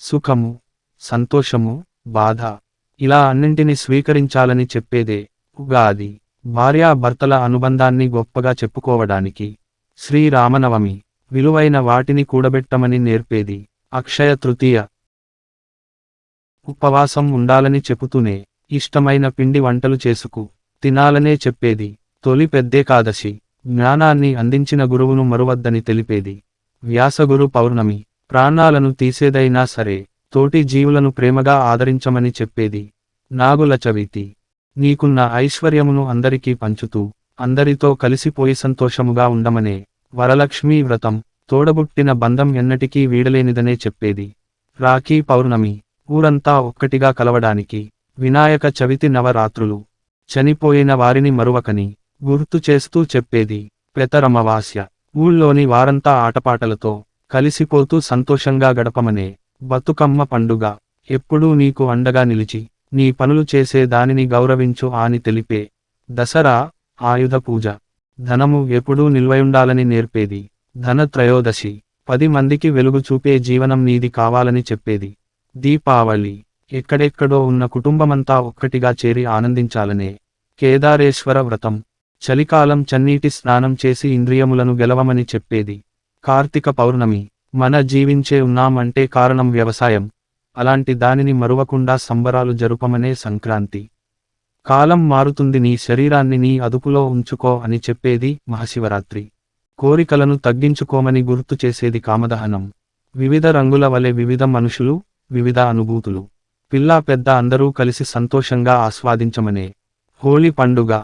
సుఖము సంతోషము బాధ ఇలా అన్నింటిని స్వీకరించాలని చెప్పేదే ఉగాది. భార్యాభర్తల అనుబంధాన్ని గొప్పగా చెప్పుకోవడానికి శ్రీరామనవమి విలువైన వాటిని కూడబెట్టమని నేర్పేది అక్షయ తృతీయ ఉపవాసం ఉండాలని చెబుతూనే ఇష్టమైన పిండి వంటలు చేసుకు తినాలనే చెప్పేది తొలి పెద్దేకాదశి జ్ఞానాన్ని అందించిన గురువును మరువద్దని తెలిపేది వ్యాసగురు పౌర్ణమి ప్రాణాలను తీసేదైనా సరే తోటి జీవులను ప్రేమగా ఆదరించమని చెప్పేది. నాగుల చవితి. నీకున్న ఐశ్వర్యమును అందరికీ పంచుతూ అందరితో కలిసిపోయి సంతోషముగా ఉండమనే వరలక్ష్మీ వ్రతం తోడబుట్టిన బంధం ఎన్నటికీ వీడలేనిదనే చెప్పేది. రాఖీ పౌర్ణమి. ఊరంతా ఒక్కటిగా కలవడానికి వినాయక చవితి నవరాత్రులు. చనిపోయిన వారిని మరువకని గుర్తు చేస్తూ చెప్పేది. పెతరమవాస్య ఊళ్ళోని వారంతా ఆటపాటలతో కలిసిపోతూ సంతోషంగా గడపమనే బతుకమ్మ పండుగ. ఎప్పుడూ నీకు అండగా నిలిచి నీ పనులు చేసే దానిని గౌరవించు అని తెలిపే దసరా ఆయుధ పూజ. ధనము ఎప్పుడూ నిల్వయుండాలని నేర్పేది. ధన త్రయోదశి. పది మందికి వెలుగు చూపే జీవనం నీది కావాలని చెప్పేది. దీపావళి. ఎక్కడెక్కడో ఉన్న కుటుంబమంతా ఒక్కటిగా చేరి ఆనందించాలనే కేదారేశ్వర వ్రతం. చలికాలం చన్నీటి స్నానం చేసి ఇంద్రియములను గెలవమని చెప్పేది. కార్తీక పౌర్ణమి. మన జీవించే ఉన్నామంటే కారణం వ్యవసాయం. అలాంటి దానిని మరువకుండా సంబరాలు జరుపమనే సంక్రాంతి. కాలం మారుతుంది నీ శరీరాన్ని నీ అదుపులో ఉంచుకో అని చెప్పేది మహాశివరాత్రి. కోరికలను తగ్గించుకోమని గుర్తు చేసేది కామదహనం. వివిధ రంగుల వలె వివిధ మనుషులు వివిధ అనుభూతులు. పిల్లా పెద్ద అందరూ కలిసి సంతోషంగా ఆస్వాదించమనే. హోళీ పండుగ.